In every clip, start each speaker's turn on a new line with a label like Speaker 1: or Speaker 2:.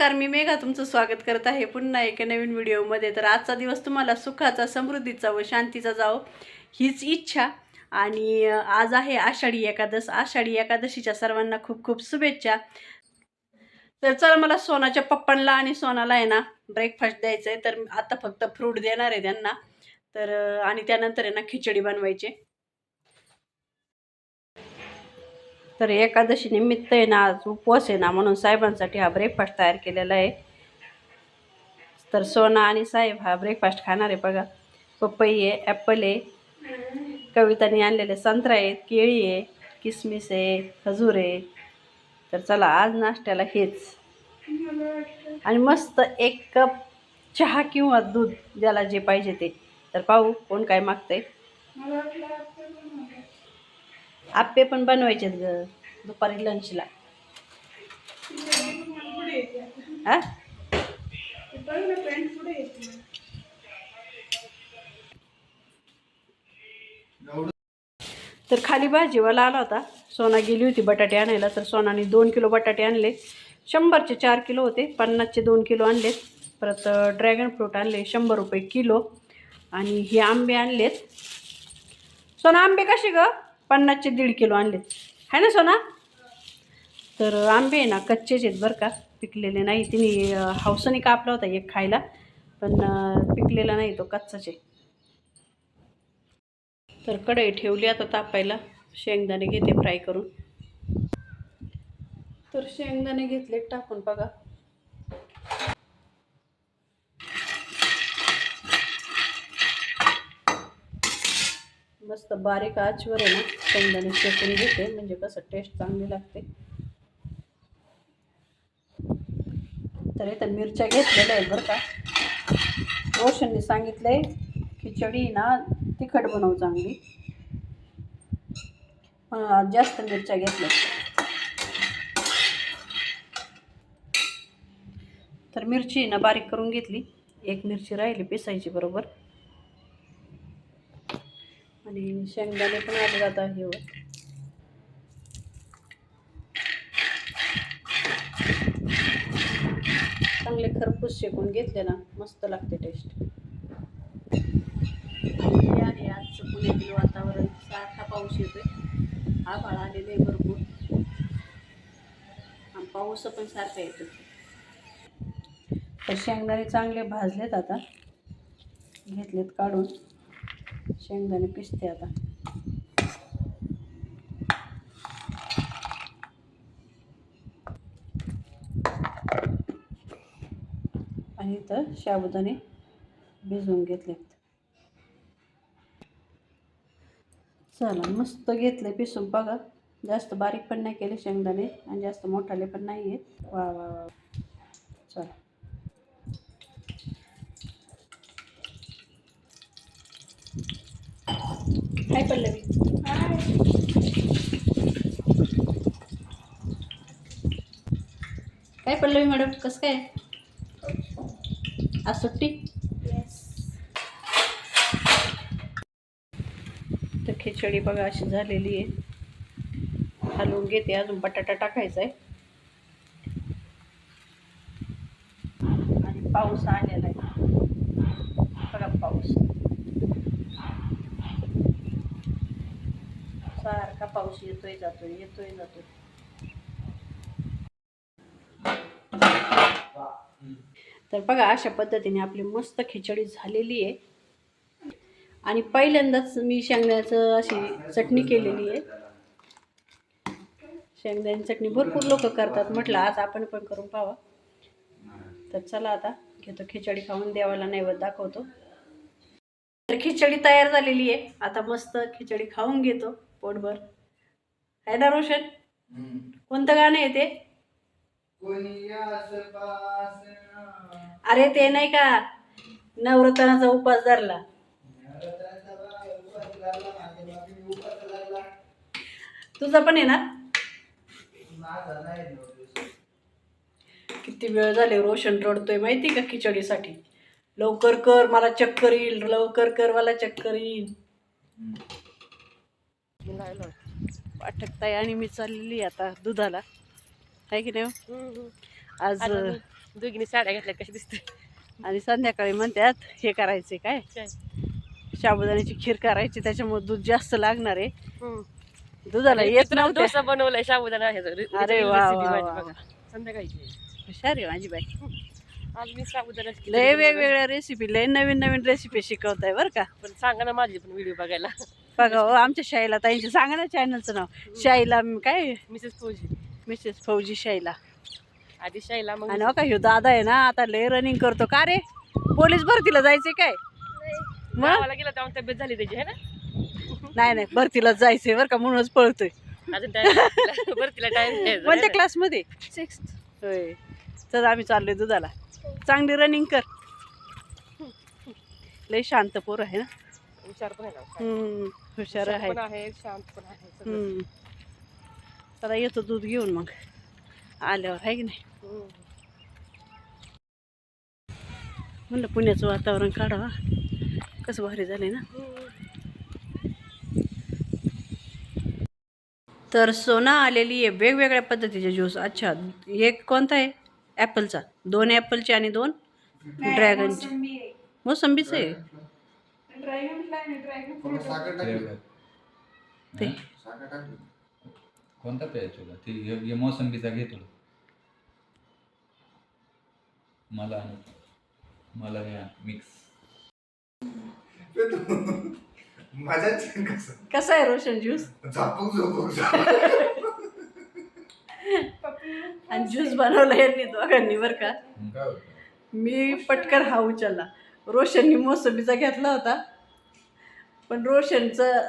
Speaker 1: नमस्कार मी मेघा तुमचं स्वागत करत आहे पुन्हा एका नवीन व्हिडिओमध्ये. तर आजचा दिवस तुम्हाला सुखाचा समृद्धीचा व शांतीचा जावो हीच इच्छा. आणि आज आहे आषाढी एकादश आषाढी एकादशीच्या सर्वांना खूप खूप शुभेच्छा. तर चला मला सोनाच्या पप्पांना आणि सोनाला आहे ना ब्रेकफास्ट द्यायचं आहे तर आता फक्त फ्रूट देणार आहे त्यांना. तर आणि त्यानंतर आहे ना खिचडी बनवायची. तर एकादशी निमित्त आहे ना आज उपवास आहे ना म्हणून साहेबांसाठी हा ब्रेकफास्ट तयार केलेला आहे. तर सोना आणि साहेब हा ब्रेकफास्ट खाणार आहे बघा. पपई आहे ॲपल आहे कविताने आणलेले संत्रा आहेत केळी आहे किसमिस आहे खजूर आहे. तर चला आज नाश्त्याला हेच. आणि मस्त एक कप चहा किंवा दूध ज्याला जे पाहिजे ते. तर पाहू कोण काय मागतंय. आप्पे पण बनवायचे ग दुपारी लंचला हा? तर खाली भाजीवाला आला होता. सोना गेली होती बटाटे आणायला तर सोनाने दोन किलो बटाटे आणले. शंभरचे चार किलो होते पन्नासचे दोन किलो आणलेत. परत ड्रॅगन फ्रूट आणले शंभर रुपये किलो. आणि हे आंबे आणलेत. सोना आंबे कसे ग? पन्नासचे दीड किलो आणले. आहे ना सोना? तर आंबे आहे ना कच्चेच आहेत बरं का. पिकलेले नाही. तिने हौसाने कापला होता एक खायला पण पिकलेला नाही तो कच्चाच. आहे तर कढई ठेवली आता तापायला. शेंगदाणे घेते फ्राय करून. तर शेंगदाणे घेतले टाकून बघा. मस्त बारीक आचवर आहे ना शेंगदाणे शेकून घेते म्हणजे कसं टेस्ट चांगली लागते. तर इथं मिरच्या घेतलेल्या आहेत बरं का. रोशनने सांगितलंय खिचडी ना तिखट बनव चांगली. आज जास्त मिरच्या घेतल्या. तर मिरची ना बारीक करून घेतली. एक मिरची राहिली पिसायची बरोबर. आणि शेंगदाणे पण आले जाता हे चांगले खरपूस शेकून घेतले ना मस्त लागते टेस्ट हे आहे आजचं पुण्यातील वातावरण. सारखा पाऊस येतोय. आभाळ आलेला आहे भरपूर. आणि पाऊस पण सारखा येतो तर शेंगदाणे चांगले भाजलेत आता. घेतलेत काढून. शेंगदाणे पिसते आता. आणि इथं साबुदाणे भिजवून घेतलेत. चला मस्त घेतले पिसून बघा. जास्त बारीक पण नाही केले शेंगदाणे आणि जास्त मोठाले पण नाही आहेत वा वा वा. चला. काय पडलं काय पडलं मॅडम कसं काय? आज सुट्टी? तर खिचडी बघा अशी झालेली आहे. हलवून घेते अजून बटाटा टाकायचा आहे आणि पाऊस आलेला आहे बघा पाऊस सारखा पाऊस येतोय जातोय येतोय जातोय. तर बघा अशा पद्धतीने आपली मस्त खिचडी झालेली आहे. आणि पहिल्यांदाच मी शेंगदाण्याचं अशी चटणी केलेली आहे. शेंगदाणी चटणी भरपूर लोक करतात म्हटलं आज आपण पण करून पाहावा. तर चला आता घेतो खिचडी खाऊन देवाला नैवेद्य दाखवतो. तर खिचडी तयार झालेली आहे. आता मस्त खिचडी खाऊन घेतो. पोटभर. आहे ना रोशन? कोणतं गाणं आहे ते?
Speaker 2: कोणी आसपास ना.
Speaker 1: अरे ते नाही का? नवरत्नाचा उपास धरला. तुझा पण आहे ना. किती वेळ झाले रोशन रडतोय माहिती का खिचडीसाठी? लवकर कर मला चक्कर येईल लवकर कर मला चक्कर येईल. पाठकताई आणि मी चाललेली आता दुधाला. आहे की नाही हो? आज
Speaker 3: दोघींनी साड्या घातल्या कशी दिसते
Speaker 1: आणि संध्याकाळी म्हणतात हे करायचे काय? साबुदाण्याची खीर करायची त्याच्यामुळे दूध जास्त लागणार आहे. दुधाला येत
Speaker 3: डोसा बनवलाय साबुदाणा
Speaker 1: अरे वा.
Speaker 3: संध्याकाळची
Speaker 1: हुशार आहे माझी बाई.
Speaker 3: आज मी साबुदाणा
Speaker 1: लय वेगवेगळ्या रेसिपी लय नवीन नवीन रेसिपी शिकवताय बरं का.
Speaker 3: पण सांगा ना माझी पण व्हिडिओ बघायला.
Speaker 1: बघा हो आमच्या शाईला ताईंचे. सांगा ना चॅनलचं नाव. शाईला काय?
Speaker 3: मिसेस फौजी.
Speaker 1: मिसेस फौजी शाईला.
Speaker 3: आधी शाईला मग
Speaker 1: आणि हो का ह्यो दादा आहे ना आता लय रनिंग करतो. का रे? पोलीस भरतीला जायचे काय? मग?
Speaker 3: गावाला गेला तेव्हा तब्येत झाली त्याची है ना?
Speaker 1: नाही नाही भरतीला जायचंय बरं का म्हणूनच पळतोय.
Speaker 3: अजून टाइम बरं तिला टाइम
Speaker 1: कोणत्या क्लासमध्ये
Speaker 3: सिक्स
Speaker 1: होय. तर आम्ही चाललोय दुधाला. चांगली रनिंग कर. लय शांत पोर आहे ना.
Speaker 3: हुशार पण आहे ना
Speaker 1: हम्म, हुशार आहे.
Speaker 3: पण आहे शांत पण आहे सगळं.
Speaker 1: हम्म. चला येतो दूध घेऊन मग. आल्यावर आहे की नाही?
Speaker 3: हम्म.
Speaker 1: म्हणलं पुण्याचं वातावरण काढावा. कसं भारी झालंय ना? तर सोना आलेली आहे वेगवेगळ्या पद्धतीचे ज्यूस. अच्छा एक कोणता आहे? ॲपलचा दोन ॲपलचे आणि दोन ड्रॅगनचे मोसंबीचं आहे?
Speaker 2: थोडं साखर टाकली?
Speaker 1: ते.
Speaker 2: साखर टाकली.
Speaker 4: कोणता प्यायचा तुला ती हे- हे मोसंबीचा घे तुला मला मला हे मिक्स
Speaker 2: मजाच आहे कसं.
Speaker 1: कसं आहे रोशन ज्यूस
Speaker 2: झापूक झोपूक
Speaker 1: आणि ज्यूस बनवला यांनी दोघांनी बरं का? मी पटकन हा उचलला. रोशननी मोसंबीचा घेतला होता. पण रोशनचं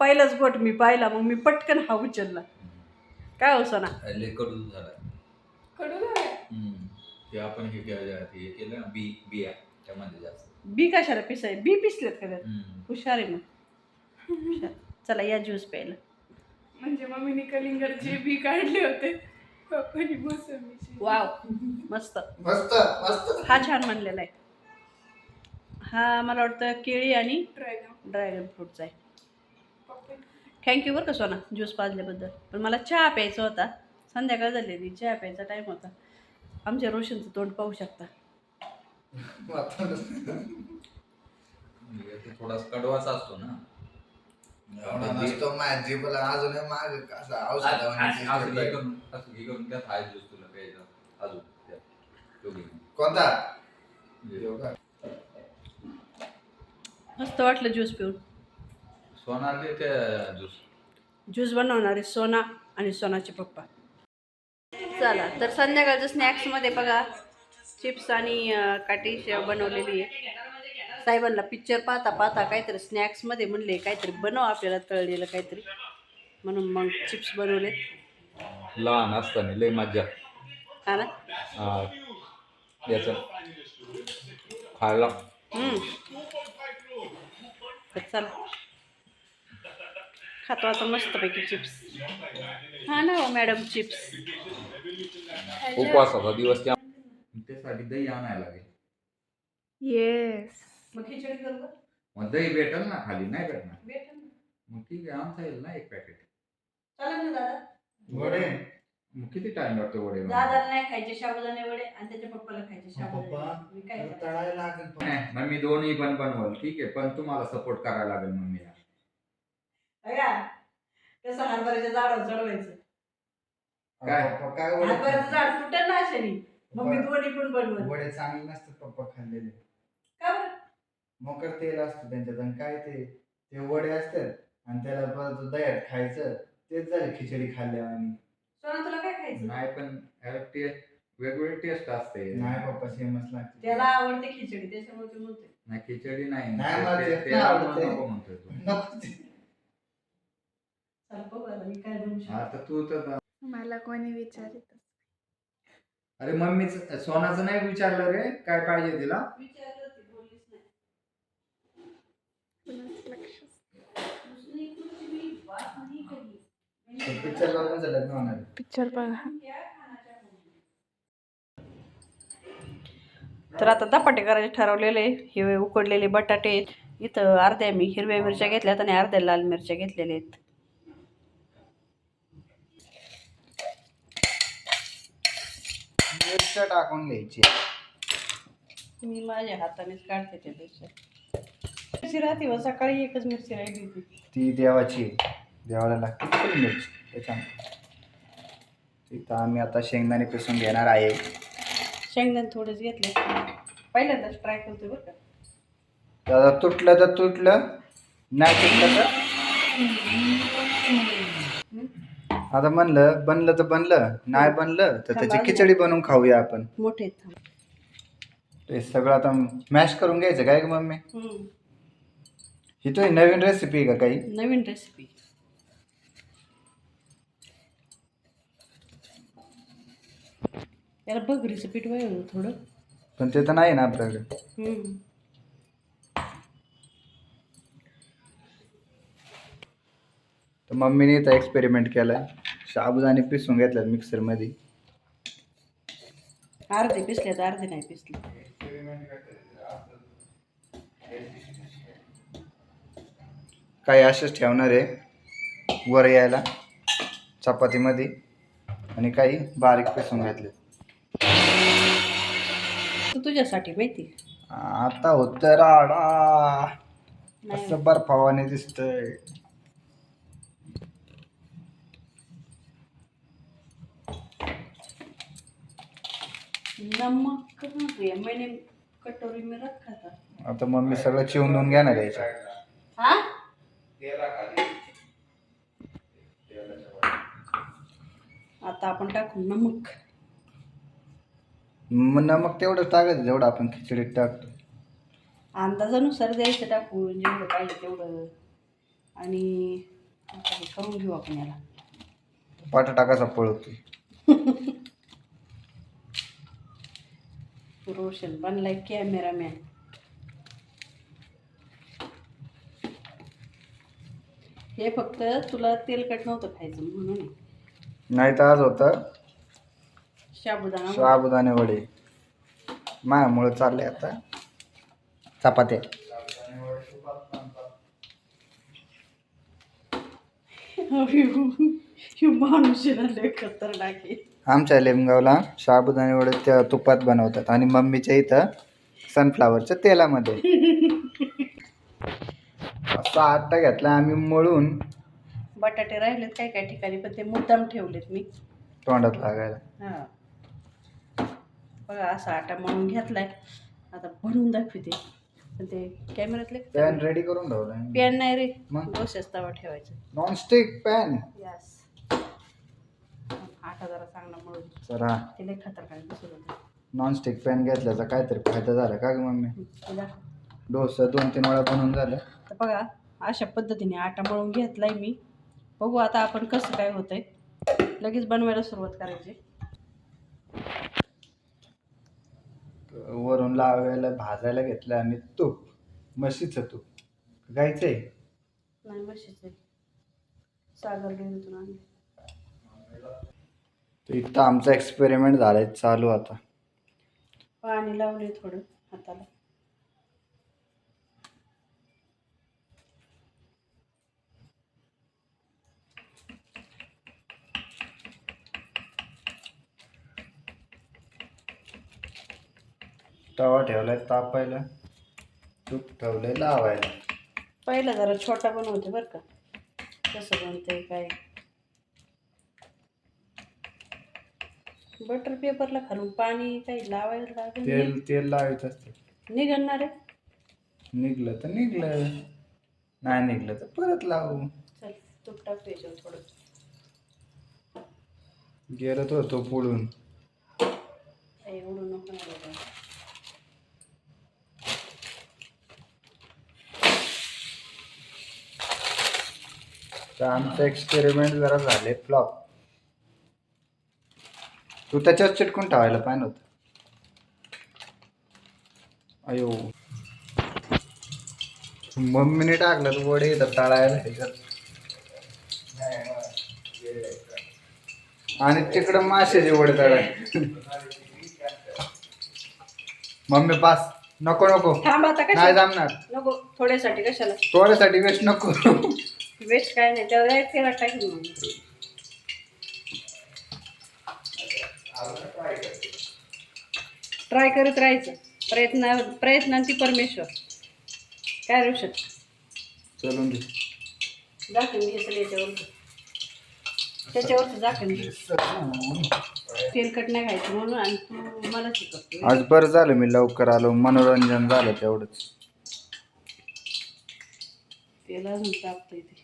Speaker 1: पहिलाच गोट मी पाहिला मग मी पटकन हा उचलला. काय हो सोना?
Speaker 4: लय कडू झाला. हम्म. ते आपण हे केलं हे केलं ना बी बिया त्यामध्ये जास्त.
Speaker 1: बी कशाला पिसाय बी पिसलेत का त्यात?
Speaker 4: हम्म.
Speaker 1: हुशार आहे मग. हुशार. चला या ज्यूस प्यायला.
Speaker 5: म्हणजे मम्मीने कलिंगडचे बी काढले होते. पप्पानी मोसंबीचे.
Speaker 1: वाव. मस्त.
Speaker 2: मस्त मस्त.
Speaker 1: हा छान म्हणलेला आहे. हा मला वाटतं केळी आणि
Speaker 5: ड्रॅगन
Speaker 1: ड्रॅगन फ्रूटचा आहे. थँक्यू बरं का सोना ज्यूस पाजल्याबद्दल. पण मला चहा प्यायचा होता. संध्याकाळ झालेली चहा प्यायचा टाईम होता. आमच्या रोशनचं तोंड पाहू शकता.
Speaker 4: ते थोडासा कडवाचा असतो ना.
Speaker 2: एवढा नसतो माझ्या जीभला अजून माग कसं औषध
Speaker 4: असं असं करून असं करून त्यात हाय ज्यूस तुला प्यायचा. अजून त्यात. दोघी.
Speaker 2: कोणता?
Speaker 4: म्हणजे
Speaker 2: का?
Speaker 1: मस्त वाटलं ज्यूस पिऊन.
Speaker 4: सोनारले त्या ज्यूस.
Speaker 1: ज्यूस बनवणारे सोना आणि सोनाचे पप्पा. चला तर संध्याकाळचं स्नॅक्समध्ये बघा. चिप्स आणि अं, काठी शेव बनवलेली आहे. साहेबांना पिक्चर पाहता पाहता काहीतरी स्नॅक्समध्ये म्हणले काहीतरी बनव आपल्याला तळलेलं काहीतरी. म्हणून मग चिप्स बनवले
Speaker 4: लहान असताना लय मज्जा.
Speaker 1: हा ना?
Speaker 4: आ, याचं खायला.
Speaker 1: हम्म. तर चला खातो आता मस्तपैकी चिप्स हा ना हो मॅडम चिप्स
Speaker 4: उपवासाचा दिवस त्या त्यासाठी दही आणायला लागेल
Speaker 5: येस
Speaker 1: मग खिचडी करू का?
Speaker 4: मग दही भेटेल ना खाली नाही भेटणार
Speaker 1: भेटेल ना.
Speaker 4: मग ठीक आहे आमचा येईल ना एक पॅकेट।
Speaker 1: चालेल ना दादा।
Speaker 2: वडे
Speaker 4: मग किती टाइम लागतो वडे
Speaker 1: दादाला नाही खायचे साबुदाणे वडे आणि त्याच्या पप्पाला खायचे.
Speaker 2: पप्पा
Speaker 1: साबुदाणे मी काय
Speaker 2: त्याला
Speaker 1: करते?
Speaker 2: तळायला लागेल पण.
Speaker 4: नाही, मग मी दोन्ही पण बनवल. ठीक आहे पण तुम्हाला सपोर्ट करायला लागेल मम्मीला.
Speaker 1: बघा, कसं हरभऱ्याच्या झाडावर चढवायचं?
Speaker 4: काय?
Speaker 2: पप्पा काय वडे?
Speaker 1: हरभऱ्याचं झाड तुटेल ना अशाने. मग मी दोन्ही पण बनवल.
Speaker 2: वडे चांगले नसतात पप्पा खाल्लेले.
Speaker 1: का बरं?
Speaker 2: मोकर तेल असतं त्यांच्यात आणि काय ते? ते वडे असतात आणि त्याला परत दह्यात खायचं. तेच झालं खिचडी खाल्ल्या आणि
Speaker 1: सोना तुला काय खायचं?
Speaker 4: नाही पण टेस्ट वेगवेगळी टेस्ट असते.
Speaker 2: नाही पप्पा सेमच लागते.
Speaker 1: त्याला आवडते खिचडी त्याच्यामुळे ते म्हणते
Speaker 4: नाही खिचडी नाही.
Speaker 2: नाही, मला
Speaker 4: ते-
Speaker 2: ते
Speaker 4: ते
Speaker 2: नाही
Speaker 4: आपण
Speaker 2: आवडत.
Speaker 4: नको म्हणतोय तू.
Speaker 2: नको ते.
Speaker 1: चल बघू आता मी काय बनवू शकते.
Speaker 4: आता तू तर
Speaker 5: मला कोणी विचारित
Speaker 4: अरे मम्मीच सोनाचं नाही विचारलं रे? काय पाहिजे तिला?
Speaker 1: विचारलं ती बोललीच नाही.
Speaker 5: लक्ष
Speaker 1: दुसरी कुठची मी बात नाही केली.
Speaker 2: ते पिक्चरला पण लग्न होणार आहे.
Speaker 5: पिक्चर बघा.
Speaker 1: तर आता धपाटे करायचे ठरवलेले हे उकडलेले बटाटे आहेत इथं अर्ध्या मी हिरव्या मिरच्या घेतल्यात आणि अर्ध्या लाल मिरच्या घेतलेल्या आहेत
Speaker 2: मिरच्या टाकून घ्यायची.
Speaker 1: मी माझ्या हातानेच काढते त्यापेक्षा. मिरची राहते व सकाळी एकच मिरची राहिली होती.
Speaker 2: ती देवाची. आहे. देवाला लागते मिरची त्याच्यामुळे. तिथं आम्ही आता शेंगदाणे पिसून घेणार आहे.
Speaker 1: शेंगदाणे थोडेच घेतले. पहिल्यांदाच ट्राय करते बरं का?
Speaker 2: त्याला तुटलं तर तुटलं नाही तुटलं तर? आता म्हणलं बनलं तर बनलं नाही बनलं तर त्याची खिचडी बनवून खाऊया आपण.
Speaker 1: मोठे.
Speaker 2: ते सगळं आता मॅश करून घ्यायचं काय मम्मी. ही तुझी नवीन रेसिपी का काही?
Speaker 1: नवीन रेसिपी याला बघरीचं पीठ वय थोडं.
Speaker 2: पण ते तर नाही ना आपल्याकडे.
Speaker 1: हम्म.
Speaker 2: तर मम्मीने इथं एक्सपेरिमेंट केलाय. साबुदाणे पिसून घेतल्यात मिक्सरमध्ये
Speaker 1: अर्धे पिसले तर अर्धे नाही पिसले.
Speaker 2: काही असेच ठेवणार आहे. वर यायला चपातीमध्ये. आणि काही बारीक पिसून घेतले
Speaker 1: तू तुझ्यासाठी माहिती
Speaker 2: आता होत राडा. असं बर्फावाने दिसतंय.
Speaker 1: नमक मैंने कटोरी में रखा था.
Speaker 2: आता मम्मी सगळं चिवून देऊन घेणार आहे याच्यात.
Speaker 1: हाँ? आता आपण टाकू नमक.
Speaker 2: मग नमक तेवढं टाकायचं जेवढं आपण खिचडीत टाकतो.
Speaker 1: अंदाजानुसार द्यायचं टाकून जेवढं पाहिजे तेवढं. आणि आता हे करून घेऊ आपण याला.
Speaker 2: बटाटा कसा पळतो
Speaker 1: रोशन बनलाय कॅमेरामॅन हे फक्त तुला तेलकट नव्हतं खायचं म्हणून.
Speaker 2: नाही तर आज होतं.
Speaker 1: साबुदाणा
Speaker 2: साबुदाणे वडे. मायामुळं चाललंय आता. चपात्या.
Speaker 1: ह्यो माणूस आहे ना लय खतरनाक आहे.
Speaker 2: आमच्या लेमगावला साबुदाणे वडे त्या तुपात बनवतात आणि मम्मीच्या इथं सनफ्लावरच्या तेलामध्ये. असा आट्टा घेतला आम्ही मळून.
Speaker 1: बटाटे राहिलेत काय काय ठिकाणी पण ते मुद्दाम ठेवलेत मी.
Speaker 2: तोंडात लागायला.
Speaker 1: हां. बघा असा आटा म्हणून घेतलाय. आता बनवून दाखवते. पण ते कॅमेऱ्यातले
Speaker 2: पॅन रेडी करून ठेवला
Speaker 1: पॅन नाही रे.
Speaker 2: मग?
Speaker 1: डोशाच तवा ठेवायचा.
Speaker 2: नॉनस्टिक पॅन
Speaker 1: यस आटा जरा चांगला म्हणून
Speaker 2: चला.
Speaker 1: ते लय खतरनाक दिसत होतं
Speaker 2: नॉनस्टिक पॅन घेतल्याचा काहीतरी फायदा झाला का ग मम्मी?
Speaker 1: हे दाखव.
Speaker 2: डोसा दोन तीन वेळा बनवून झालं.
Speaker 1: तर बघा अशा पद्धतीने आटा मळून घेतलाय मी. बघू आता आपण कसं काय होतंय. लगेच बनवायला सुरुवात करायची.
Speaker 2: वरून लावायला भाजायला घेतलं आम्ही तूप म्हशीचं तूप. गायचं आहे?
Speaker 1: नाही म्हशीचं आहे. सागर डेअरीतून आणले
Speaker 2: तर इथं आमचा एक्सपेरिमेंट झालाय चालू आता.
Speaker 1: पाणी लावले थोडं हाताला.
Speaker 2: तवा ठेवलाय तापायला. तूप ठेवलंय लावायला.
Speaker 1: पहिला जरा छोटा बनवते बरं का. कसं बनते काय. बटर पेपरला खालून पाणी काही लावायला लागेल
Speaker 2: तेल तेल लावायचं असतं.
Speaker 1: निघणार आहे.
Speaker 2: निघलं तर निघलं. नाही निघलं तर परत लावू.
Speaker 1: चल तूप टाकतो याच्यावर थोडं.
Speaker 2: गेलं तो तो पुढून.
Speaker 1: एवढं नको
Speaker 2: तर आमचं एक्सपेरिमेंट जरा झाले फ्लॉप तू त्याच्यावर चिटकून ठेवायला पाहिजे होतं अयो. मम्मीने टाकलं तर वडे येतात तळायला ह्याच्यात. आणि तिकडं माशाचे वडे तळाय मम्मी पास नको नको.
Speaker 1: थांब आता
Speaker 2: नाही जमणार.
Speaker 1: नको थोड्यासाठी कशाला?
Speaker 2: थोड्यासाठी वेस्ट नको.
Speaker 1: वेस्ट काय नाही त्याला direct तेलात टाकेल मग. ट्राय करत राहायचं. प्रयत्न प्रयत्नांती परमेश्वर. काय ऋषभ
Speaker 2: चलून दे.
Speaker 1: झाकण घे चल याच्यावरचं. त्याच्यावरचं झाकण घे. तेलकट नाही खायचं म्हणून आणि तू मला शिकवतो
Speaker 2: आज बरं झालं मी लवकर आलो मनोरंजन झालं तेवढंच.
Speaker 1: तेल अजून तापतं इथे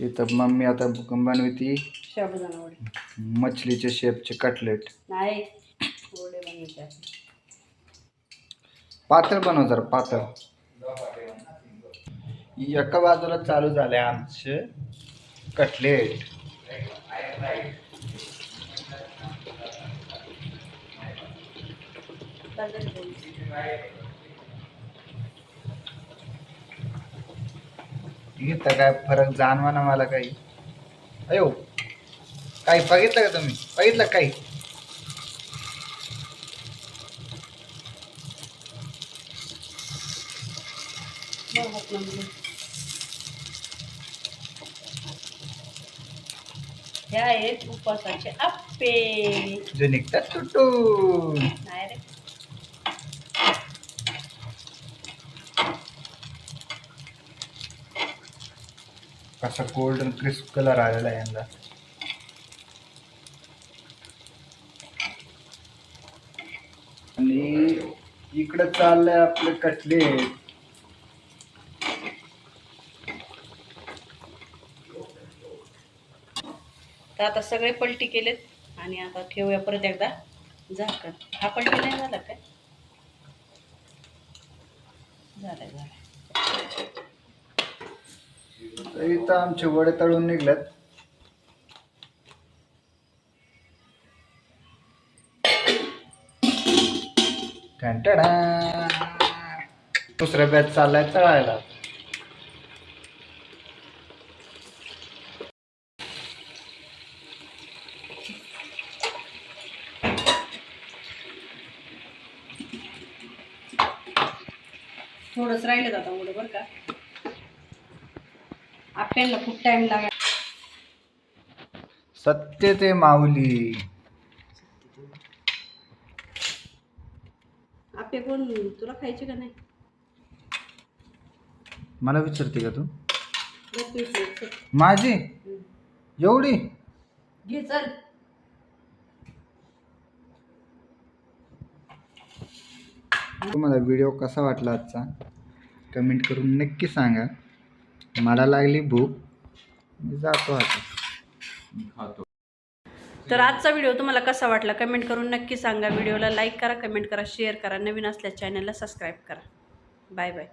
Speaker 2: इथं मम्मी आता बनवती.
Speaker 1: शाबुदाना वडे
Speaker 2: मछलीचे शेपचे कटलेट.
Speaker 1: नाही वडे बनवायचे आपण.
Speaker 2: पातळ बनव जरा पातळ. एका बाजूला चालू झाले आमचे कटलेट.
Speaker 1: पोळी.
Speaker 2: इथं काय फरक जाणवा ना मला काही. अयो काही बघितलं का तुम्ही? बघितलं काही?
Speaker 1: मग हात लावून घे. हे आहेत उपवासाचे आप्पे.
Speaker 2: जे निघतात तुटून. असा गोल्डन क्रिस्प कलर आलेला आहे यांना. आणि इकडं चाललंय आपले कटलेट
Speaker 1: तर आता सगळे पलटी केलेत आणि आता ठेवूया परत एकदा. झाकण. हा पलटी नाही झाला काय? झालं झालं
Speaker 2: तर इथं आमचे वडे तळून निघलेत. दुसऱ्या बॅच चाललाय तळायला.
Speaker 1: थोडंच राहिलं आता उडं बरं का. आप्यांना खूप टाइम लागा
Speaker 2: सत्य ते माऊली.
Speaker 1: आपे कोण तुला खायचे का नाही?
Speaker 2: मला विचारते का तू?
Speaker 1: बस.
Speaker 2: माझी? एवढी?
Speaker 1: घे चल.
Speaker 2: तुम्हाला व्हिडिओ कसा वाटला आजचा? कमेंट करून नक्की सांगा. मला लागली भूक. मी जातो आता.
Speaker 4: खातो.
Speaker 1: तर आजचा व्हिडिओ तुम्हाला कसा वाटला कमेंट करून नक्की सांगा. व्हिडिओला लाईक करा कमेंट करा शेअर करा. नवीन असल्या चॅनलला सबस्क्राईब करा. Bye bye.